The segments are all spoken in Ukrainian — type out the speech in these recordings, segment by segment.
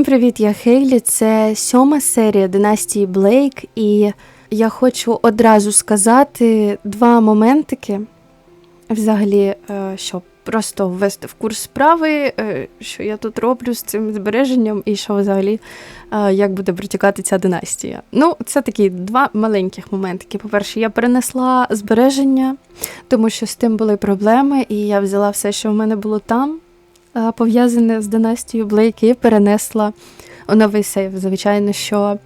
Всім привіт, я Хейлі. Це сьома серія династії Блейк, і я хочу одразу сказати два моментики, взагалі, е, щоб просто ввести в курс справи, е, що я тут роблю з цим збереженням, і що взагалі е, як буде протікати ця династія. Ну, це такі два маленьких моментики. По-перше, я перенесла збереження, тому що з тим були проблеми, і я взяла все, що в мене було там пов'язане з династією Блейк, і перенесла у новий сейф. Звичайно, що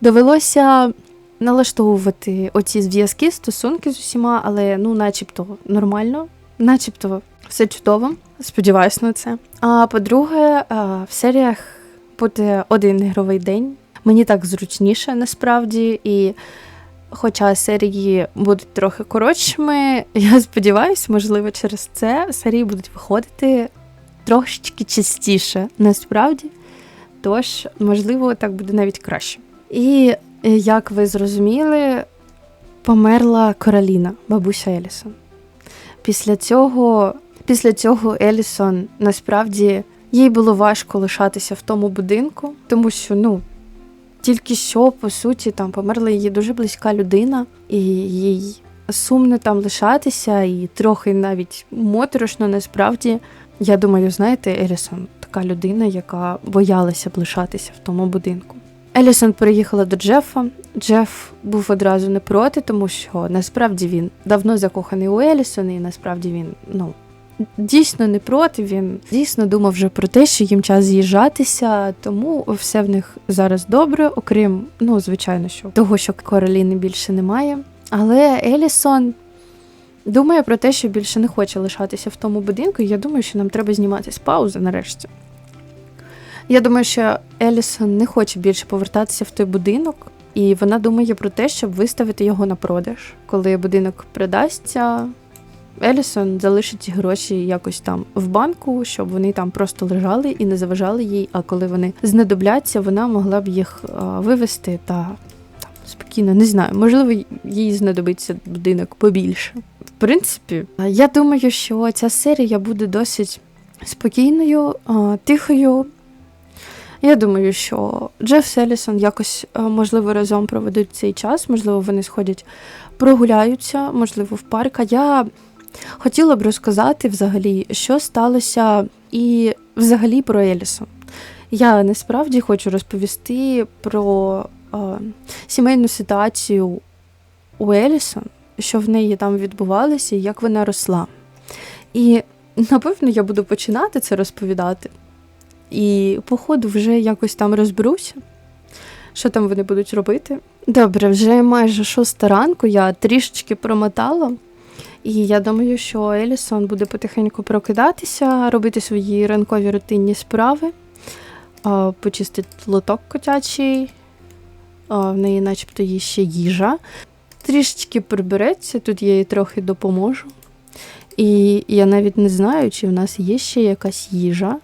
довелося налаштовувати оці зв'язки, стосунки з усіма, але ну, начебто нормально, начебто все чудово. Сподіваюсь на це. А по-друге, в серіях буде один ігровий день. Мені так зручніше насправді, і хоча серії будуть трохи коротшими, я сподіваюся, можливо, через це серії будуть виходити трошечки частіше, насправді. Тож, можливо, так буде навіть краще. І е, як ви зрозуміли, померла Короліна, бабуся Елісон. Після цього, після цього Елісон насправді їй було важко лишатися в тому будинку, тому що, ну, тільки що, по суті, там померла її дуже близька людина, і їй сумно там лишатися, і трохи навіть моторошно насправді. Я думаю, знаєте, Елісон така людина, яка боялася б лишатися в тому будинку. Елісон переїхала до Джефа. Джеф був одразу не проти, тому що насправді він давно закоханий у Елісон, і насправді він ну дійсно не проти. Він дійсно думав вже про те, що їм час з'їжджатися, тому все в них зараз добре, окрім, ну, звичайно, що того, що Короліни більше немає. Але Елісон думає про те, що більше не хоче лишатися в тому будинку, і я думаю, що нам треба знімати з паузи нарешті. Я думаю, що Елісон не хоче більше повертатися в той будинок, і вона думає про те, щоб виставити його на продаж. Коли будинок продасться, Елісон залишить ці гроші якось там в банку, щоб вони там просто лежали і не заважали їй. А коли вони знадобляться, вона могла б їх а, вивести та там спокійно, не знаю, можливо, їй знадобиться будинок побільше. В принципі, я думаю, що ця серія буде досить спокійною, тихою. Я думаю, що Джеф Селісон якось, можливо, разом проведуть цей час, можливо, вони сходять, прогуляються, можливо, в парк. А я хотіла б розказати взагалі, що сталося і взагалі про Елісон. Я насправді хочу розповісти про е, сімейну ситуацію у Елісон, що в неї там відбувалося і як вона росла. І напевно я буду починати це розповідати. І, походу, вже якось там розберуся, що там вони будуть робити. Добре, вже майже шоста ранку, я трішечки промотала, і я думаю, що Елісон буде потихеньку прокидатися, робити свої ранкові рутинні справи, а, почистить лоток котячий, в неї начебто є ще їжа. Трішечки прибереться, тут я їй трохи допоможу. І я навіть не знаю, чи в нас є ще якась їжа.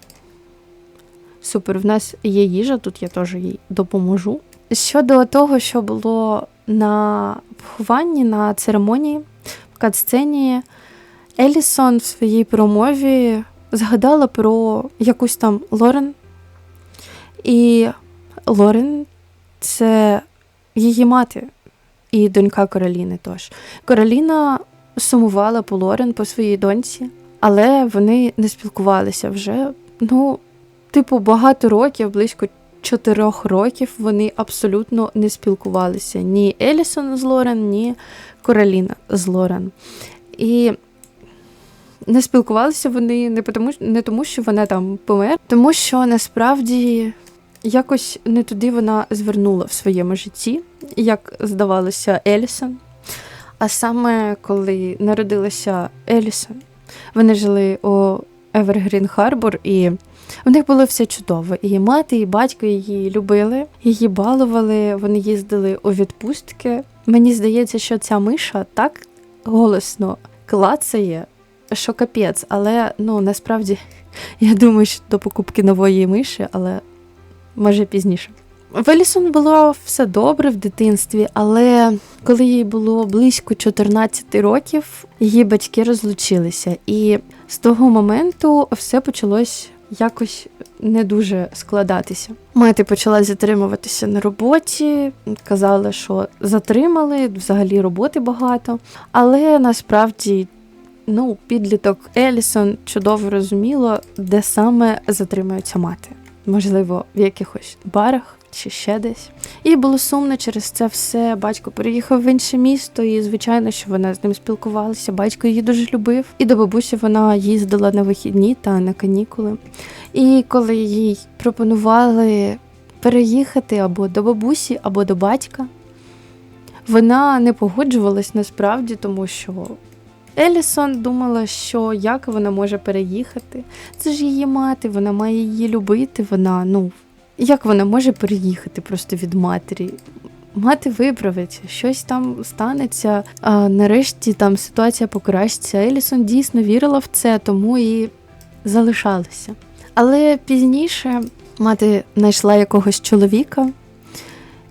Супер, в нас є їжа, тут я теж їй допоможу. Щодо того, що було на похованні, на церемонії, в катсцені, Елісон в своїй промові згадала про якусь там Лорен. І Лорен це її мати і донька Кароліни теж. Кароліна сумувала по Лорен, по своїй доньці, але вони не спілкувалися вже. Ну, Типу, багато років, близько чотирьох років, вони абсолютно не спілкувалися. Ні Елісон з Лорен, ні Короліна з Лорен. І не спілкувалися вони не тому, не тому, що вона там помер, тому що насправді якось не туди вона звернула в своєму житті, як здавалося, Елісон. А саме коли народилася Елісон, вони жили у Евергрін Харбор і. У них було все чудово. І мати, і батько її любили, її балували, вони їздили у відпустки. Мені здається, що ця миша так голосно клацає, що капець, але ну насправді я думаю, що до покупки нової миші, але може пізніше. В Елісон було все добре в дитинстві, але коли їй було близько 14 років, її батьки розлучилися, і з того моменту все почалось якось не дуже складатися. Мати почала затримуватися на роботі, казала, що затримали, взагалі роботи багато. Але насправді, ну, підліток Елісон чудово розуміло, де саме затримується мати. Можливо, в якихось барах чи ще десь. І було сумно через це все. Батько переїхав в інше місто, і звичайно, що вона з ним спілкувалася. Батько її дуже любив. І до бабусі вона їздила на вихідні та на канікули. І коли їй пропонували переїхати або до бабусі, або до батька, вона не погоджувалась насправді, тому що Елісон думала, що як вона може переїхати. Це ж її мати, вона має її любити. Вона, ну, як вона може переїхати просто від матері? Мати виправиться, щось там станеться. А нарешті там ситуація покращиться. Елісон дійсно вірила в це, тому і залишалася. Але пізніше мати знайшла якогось чоловіка,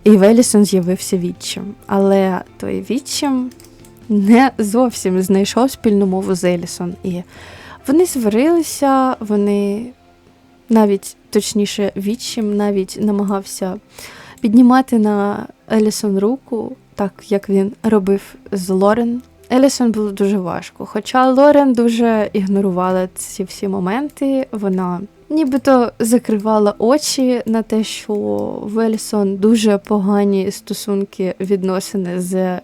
і в Елісон з'явився відчим. Але той відчим не зовсім знайшов спільну мову з Елісон. І вони сварилися, вони навіть точніше відчим навіть намагався піднімати на Елісон руку, так як він робив з Лорен. Елісон було дуже важко. Хоча Лорен дуже ігнорувала ці всі моменти, вона нібито закривала очі на те, що в Елісон дуже погані стосунки відносини з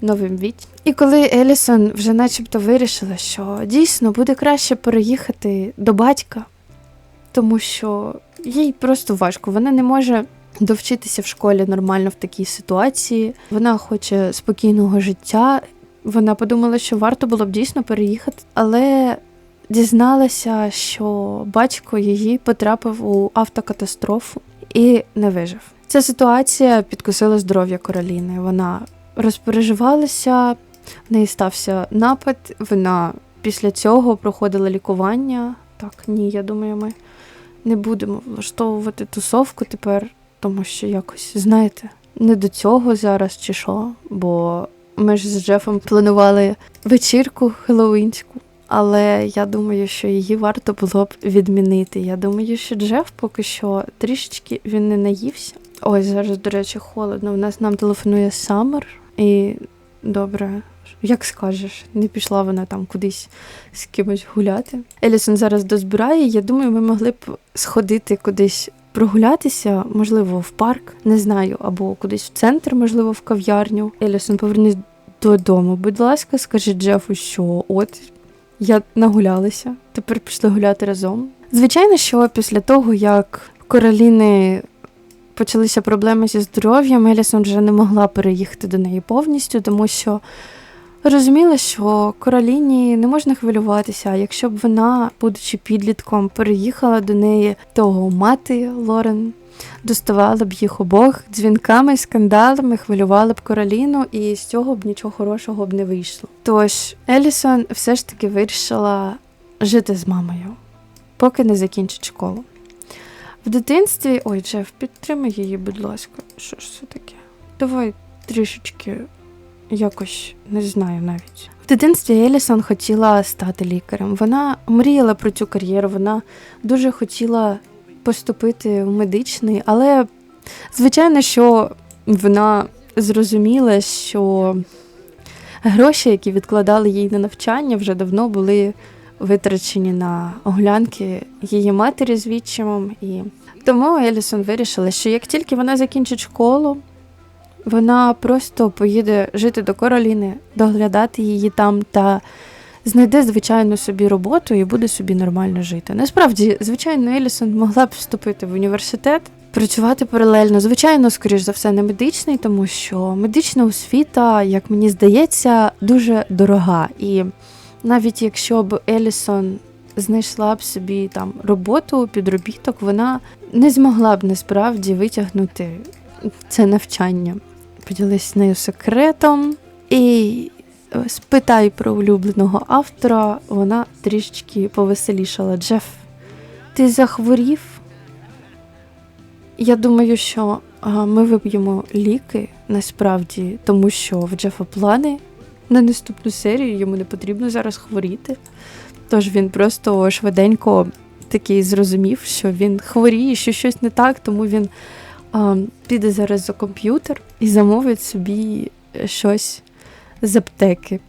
новим Віть. І коли Елісон вже начебто вирішила, що дійсно буде краще переїхати до батька, тому що їй просто важко, вона не може довчитися в школі нормально в такій ситуації. Вона хоче спокійного життя. Вона подумала, що варто було б дійсно переїхати, але дізналася, що батько її потрапив у автокатастрофу і не вижив. Ця ситуація підкосила здоров'я Кароліни. Вона розпереживалася, в неї стався напад. Вона після цього проходила лікування. Так, ні, я думаю, ми не будемо влаштовувати тусовку тепер, тому що якось, знаєте, не до цього зараз чи що, бо ми ж з Джефом планували вечірку хеллоуінську, але я думаю, що її варто було б відмінити. Я думаю, що Джеф поки що трішечки він не наївся. Ой, зараз, до речі, холодно. У нас нам телефонує Самер, і добре. Як скажеш, не пішла вона там кудись з кимось гуляти. Елісон зараз дозбирає. Я думаю, ми могли б сходити кудись прогулятися, можливо, в парк, не знаю, або кудись в центр, можливо, в кав'ярню. Елісон, повернись додому. Будь ласка, скажи Джефу, що от я нагулялася. Тепер пішли гуляти разом. Звичайно, що після того, як в Кароліни почалися проблеми зі здоров'ям, Елісон вже не могла переїхати до неї повністю, тому що розуміла, що Кароліні не можна хвилюватися. А якщо б вона, будучи підлітком, переїхала до неї, то мати Лорен доставала б їх обох дзвінками, скандалами, хвилювала б Кароліну, і з цього б нічого хорошого б не вийшло. Тож Елісон все ж таки вирішила жити з мамою, поки не закінчить школу. В дитинстві. Ой, Джеф, підтримай її, будь ласка. Що ж це таке? Давай трішечки якось не знаю навіть. В дитинстві Елісон хотіла стати лікарем. Вона мріяла про цю кар'єру, вона дуже хотіла поступити в медичний, але звичайно, що вона зрозуміла, що гроші, які відкладали їй на навчання, вже давно були витрачені на оглянки її матері з відчимом. І тому Елісон вирішила, що як тільки вона закінчить школу, вона просто поїде жити до Кароліни, доглядати її там та знайде, звичайно, собі роботу і буде собі нормально жити. Насправді, звичайно, Елісон могла б вступити в університет, працювати паралельно. Звичайно, скоріш за все, не медичний, тому що медична освіта, як мені здається, дуже дорога. І навіть якщо б Елісон знайшла б собі там роботу, підробіток, вона не змогла б насправді витягнути це навчання. Поділись з нею секретом і спитай про улюбленого автора, вона трішечки повеселішала. Джеф, ти захворів? Я думаю, що ми вип'ємо ліки насправді, тому що в Джефа плани на наступну серію йому не потрібно зараз хворіти. Тож він просто швиденько такий зрозумів, що він хворіє, що щось не так, тому він а, піде зараз за комп'ютер і замовить собі щось з аптеки.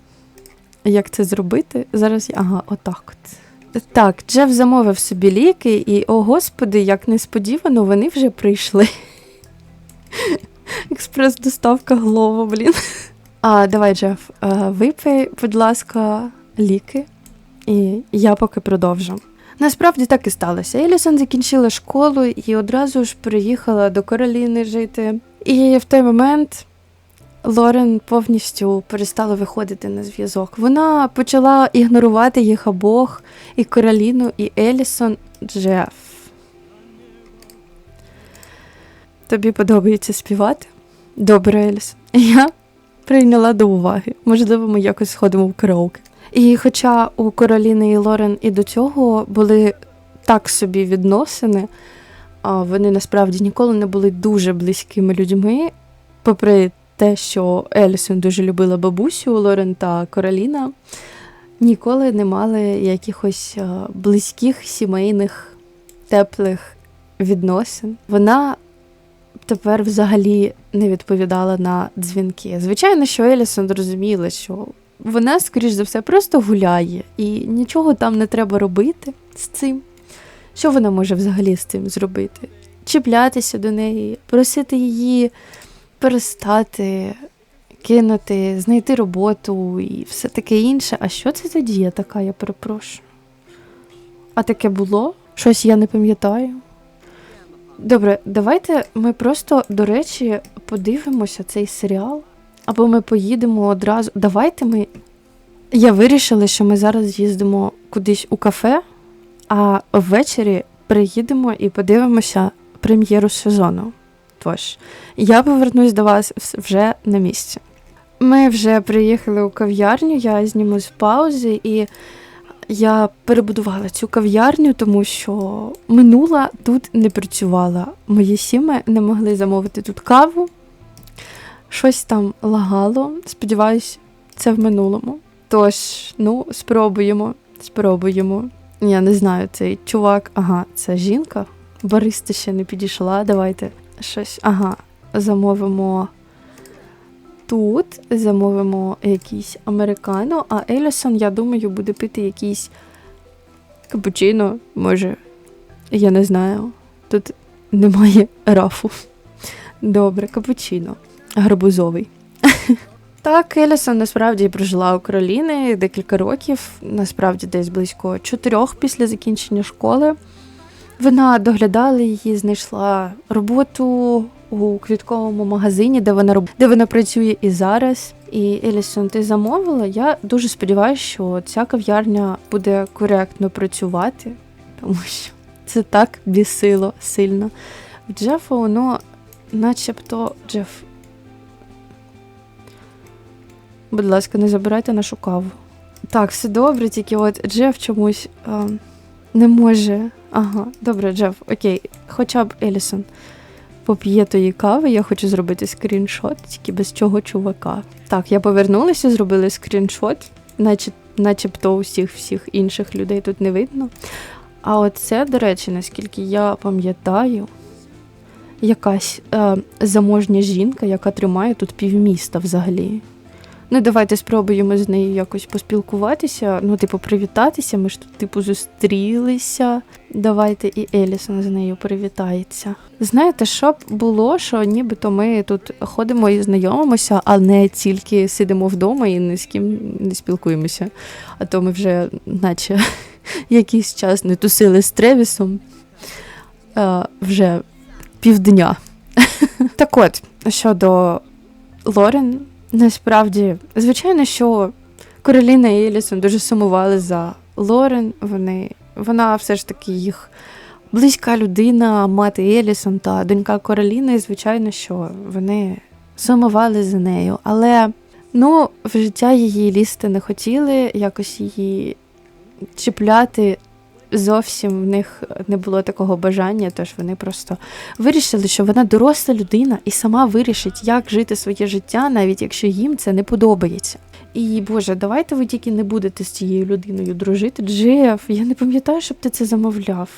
Як це зробити? Зараз я. Ага, отак от. Так, Джеф замовив собі ліки, і, о господи, як несподівано, вони вже прийшли. Експрес-доставка Глова, блін. А, давай, Джеф, випий, будь ласка, ліки, і я поки продовжу. Насправді так і сталося. Елісон закінчила школу і одразу ж приїхала до Кароліни жити. І в той момент Лорен повністю перестала виходити на зв'язок. Вона почала ігнорувати їх обох, і Кароліну, і Елісон Джеф. Тобі подобається співати? Добре, Еліс. Я прийняла до уваги. Можливо, ми якось сходимо в караоке. І хоча у Кароліни і Лорен і до цього були так собі відносини, вони насправді ніколи не були дуже близькими людьми, попри те, що Елісон дуже любила бабусю Лорен та Кароліна, ніколи не мали якихось близьких сімейних теплих відносин. Вона тепер взагалі не відповідала на дзвінки. Звичайно, що Елісон розуміла, що вона, скоріш за все, просто гуляє, і нічого там не треба робити з цим. Що вона може взагалі з цим зробити? Чіплятися до неї, просити її перестати, кинути, знайти роботу і все таке інше. А що це за дія така, я перепрошую? А таке було? Щось я не пам'ятаю. Добре, давайте ми просто, до речі, подивимося цей серіал. Або ми поїдемо одразу. Давайте ми. Я вирішила, що ми зараз їздимо кудись у кафе, а ввечері приїдемо і подивимося прем'єру сезону. Тож, я повернусь до вас вже на місці. Ми вже приїхали у кав'ярню, я зніму з паузи, і я перебудувала цю кав'ярню, тому що минула тут не працювала. Мої сіми не могли замовити тут каву. Щось там лагало. Сподіваюсь, це в минулому. Тож, ну, спробуємо. Спробуємо. Я не знаю, цей чувак, ага, це жінка. Бариста ще не підійшла. Давайте щось. Ага, замовимо тут, замовимо якийсь американо, а Елісон, я думаю, буде пити якийсь капучино, може. Я не знаю. Тут немає рафу. Добре, капучино. Гарбузовий. Так, Елісон насправді прожила у Кароліни декілька років, насправді десь близько чотирьох після закінчення школи. Вона доглядала її, знайшла роботу у квітковому магазині, де вона роб... де вона працює і зараз. І Елісон, ти замовила. Я дуже сподіваюся, що ця кав'ярня буде коректно працювати, тому що це так бісило сильно. В Джефа воно, начебто, Джеф. Будь ласка, не забирайте нашу каву. Так, все добре, тільки от Джеф чомусь а, не може. Ага, добре, Джеф, окей, хоча б Елісон поп'є тої кави, я хочу зробити скріншот, тільки без чого чувака. Так, я повернулася, зробили скріншот, наче, начебто усіх всіх інших людей тут не видно. А оце, до речі, наскільки я пам'ятаю, якась е, заможня жінка, яка тримає тут півміста взагалі. Ну, давайте спробуємо з нею якось поспілкуватися, ну, типу, привітатися. Ми ж тут, типу, зустрілися. Давайте і Елісон з нею привітається. Знаєте, що б було, що нібито ми тут ходимо і знайомимося, а не тільки сидимо вдома і ні з ким не спілкуємося. А то ми вже, наче, якийсь час не тусили з Тревісом а, вже півдня. Так от, щодо Лорен. Насправді, звичайно, що Кароліна і Елісон дуже сумували за Лорен. Вони, Вона все ж таки їх близька людина, мати Елісон та донька Кароліни. Звичайно, що вони сумували за нею. Але ну, в життя її лізти не хотіли, якось її чіпляти зовсім в них не було такого бажання, тож вони просто вирішили, що вона доросла людина і сама вирішить, як жити своє життя, навіть якщо їм це не подобається. І Боже, давайте ви тільки не будете з цією людиною дружити. Джеф, я не пам'ятаю, щоб ти це замовляв.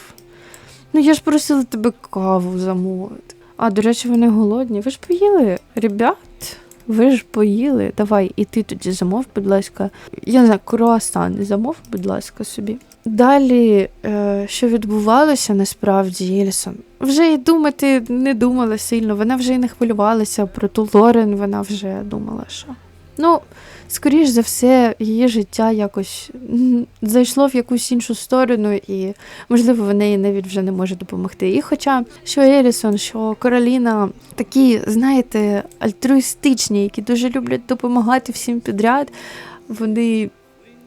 Ну, я ж просила тебе каву замовити. А, до речі, вони голодні. Ви ж поїли, ребят? Ви ж поїли. Давай, і ти тоді замов, будь ласка. Я не знаю, круасан замов, будь ласка, собі. Далі, е, що відбувалося насправді, Єлісон, вже і думати не думала сильно. Вона вже і не хвилювалася про ту Лорен, вона вже думала, що. Ну, скоріш за все, її життя якось зайшло в якусь іншу сторону, і, можливо, вона їй навіть вже не може допомогти. І хоча що Елісон, що Кароліна такі, знаєте, альтруїстичні, які дуже люблять допомагати всім підряд, вони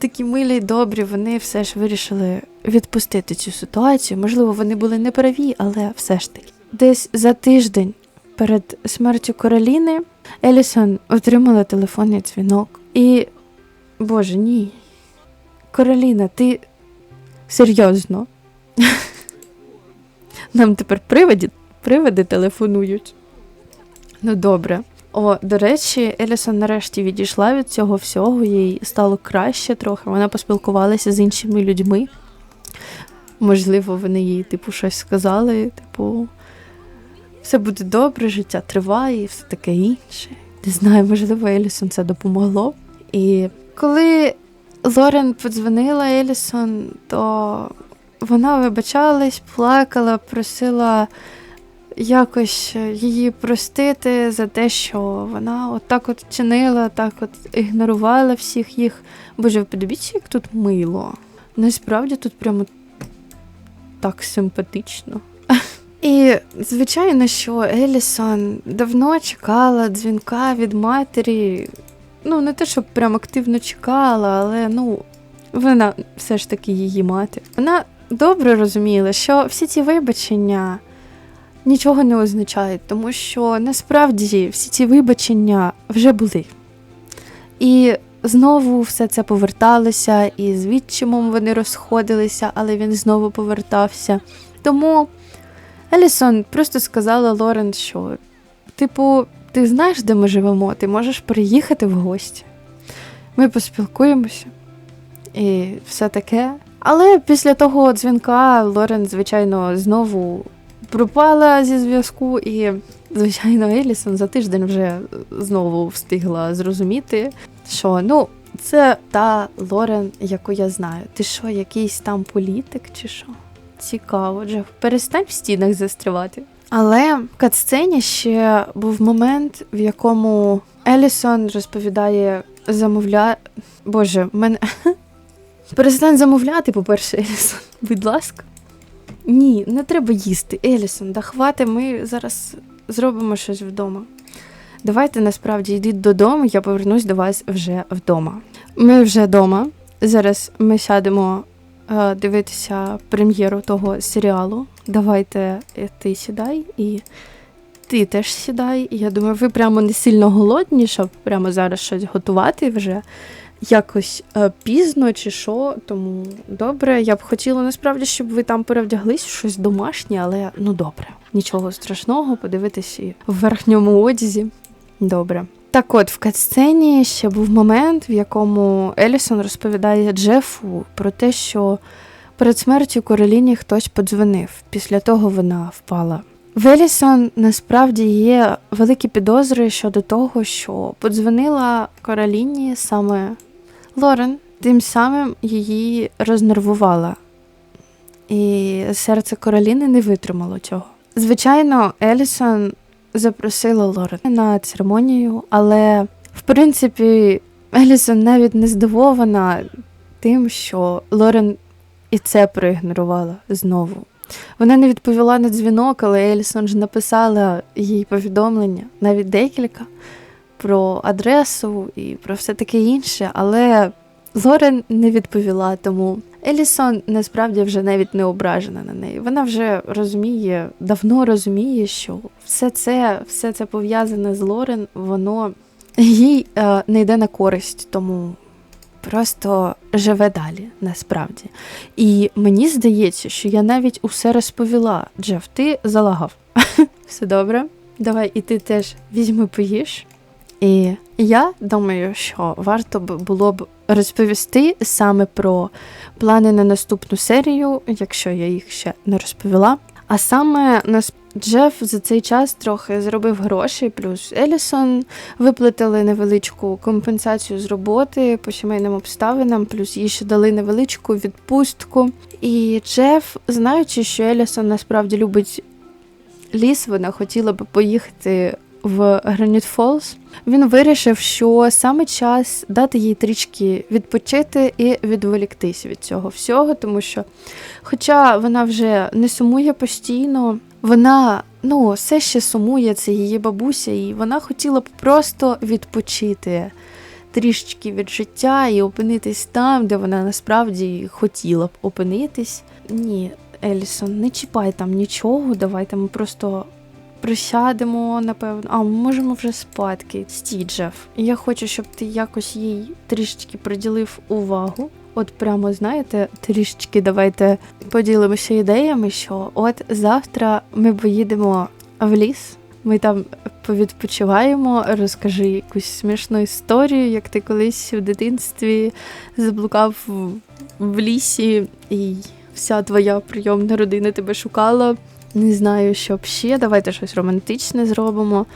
такі милі й добрі, вони все ж вирішили відпустити цю ситуацію. Можливо, вони були неправі, але все ж таки. Десь за тиждень перед смертю Кароліни Елісон отримала телефонний дзвінок. І, Боже, ні. Кароліна, ти серйозно? Нам тепер приводи телефонують. Ну, добре. О, до речі, Елісон нарешті відійшла від цього всього, їй стало краще трохи. Вона поспілкувалася з іншими людьми. Можливо, вони їй, типу, щось сказали, типу, все буде добре, життя триває і все таке інше. Не знаю, можливо, Елісон це допомогло. І коли Лорен подзвонила Елісон, то вона вибачалась, плакала, просила якось її простити за те, що вона отак от чинила, так от ігнорувала всіх їх. Боже, подивіться, як тут мило. Насправді тут прямо так симпатично. І, звичайно, що Елісон давно чекала дзвінка від матері. Ну, не те, щоб прям активно чекала, але ну, вона все ж таки її мати. Вона добре розуміла, що всі ці вибачення нічого не означають, тому що насправді всі ці вибачення вже були. І знову все це поверталося, і з відчимом вони розходилися, але він знову повертався. Тому Елісон просто сказала Лорен, що, типу, ти знаєш, де ми живемо, ти можеш приїхати в гості. Ми поспілкуємося і все таке. Але після того дзвінка Лорен, звичайно, знову пропала зі зв'язку, і, звичайно, Елісон за тиждень вже знову встигла зрозуміти, що ну, це та Лорен, яку я знаю. Ти що, якийсь там політик, чи що? Цікаво, Джеф, перестань в стінах застрівати. Але в катсцені ще був момент, в якому Елісон розповідає замовля. Боже, мене. Перестань замовляти, по-перше, Елісон, будь ласка. Ні, не треба їсти. Елісон, да хвати, ми зараз зробимо щось вдома. Давайте насправді йдіть додому, я повернусь до вас вже вдома. Ми вже вдома. Зараз ми сядемо е, дивитися прем'єру того серіалу. Давайте е, ти сідай і ти теж сідай. Я думаю, ви прямо не сильно голодні, щоб прямо зараз щось готувати вже якось е, пізно чи що. Тому добре, я б хотіла насправді, щоб ви там перевдяглись щось домашнє, але ну добре, нічого страшного, подивитись і в верхньому одязі. Добре. Так от, в катсцені ще був момент, в якому Елісон розповідає Джефу про те, що перед смертю Короліні хтось подзвонив. Після того вона впала. В Елісон насправді є великі підозри щодо того, що подзвонила Короліні саме Лорен, тим самим її рознервувала. І серце Короліни не витримало цього. Звичайно, Елісон запросила Лорен на церемонію, але в принципі Елісон навіть не здивована тим, що Лорен і це проігнорувала знову. Вона не відповіла на дзвінок, але Елісон ж написала їй повідомлення, навіть декілька, про адресу і про все таке інше, але Лорен не відповіла, тому Елісон насправді вже навіть не ображена на неї. Вона вже розуміє, давно розуміє, що все це все це пов'язане з Лорен, воно їй е, не йде на користь, тому просто живе далі, насправді. І мені здається, що я навіть усе розповіла. Джеф, ти залагав. Все добре. Давай і ти теж візьми поїж. І я думаю, що варто б було б розповісти саме про плани на наступну серію, якщо я їх ще не розповіла. А саме нас Джеф за цей час трохи зробив гроші, плюс Елісон виплатили невеличку компенсацію з роботи по сімейним обставинам, плюс їй ще дали невеличку відпустку. І Джеф, знаючи, що Елісон насправді любить ліс, вона хотіла би поїхати в Граніт Фолз. Він вирішив, що саме час дати їй трішки відпочити і відволіктись від цього всього, тому що, хоча вона вже не сумує постійно, вона ну, все ще сумує, це її бабуся, і вона хотіла б просто відпочити трішечки від життя і опинитись там, де вона насправді хотіла б опинитись. Ні, Елісон, не чіпай там нічого, давайте ми просто присядемо, напевно. А, ми можемо вже спадки. Стій, Джеф. Я хочу, щоб ти якось їй трішечки приділив увагу. От прямо знаєте, трішечки давайте поділимося ідеями, що от завтра ми поїдемо в ліс. Ми там повідпочиваємо, розкажи якусь смішну історію, як ти колись в дитинстві заблукав в лісі, і вся твоя прийомна родина тебе шукала. Не знаю, що б ще. Давайте щось романтичне зробимо.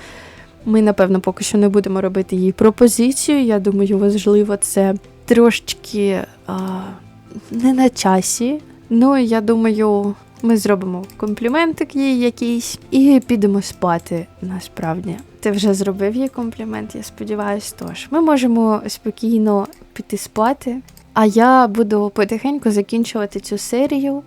Ми, напевно, поки що не будемо робити їй пропозицію. Я думаю, важливо це трошечки а, не на часі. Ну, я думаю, ми зробимо компліментик їй якийсь і підемо спати насправді. Ти вже зробив їй комплімент, я сподіваюся. Тож ми можемо спокійно піти спати. А я буду потихеньку закінчувати цю серію.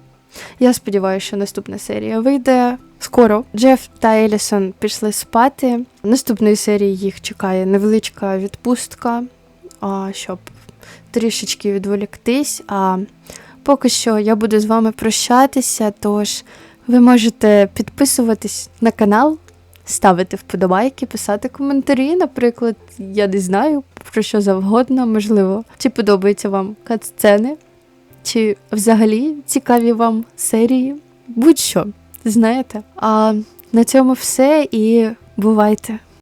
Я сподіваюся, що наступна серія вийде скоро. Джеф та Елісон пішли спати. Наступної серії їх чекає невеличка відпустка, щоб трішечки відволіктись. А поки що я буду з вами прощатися, тож ви можете підписуватись на канал, ставити вподобайки, писати коментарі, наприклад, я не знаю про що завгодно, можливо, чи подобаються вам кат-сцени, чи взагалі цікаві вам серії, будь-що, знаєте. А на цьому все і бувайте!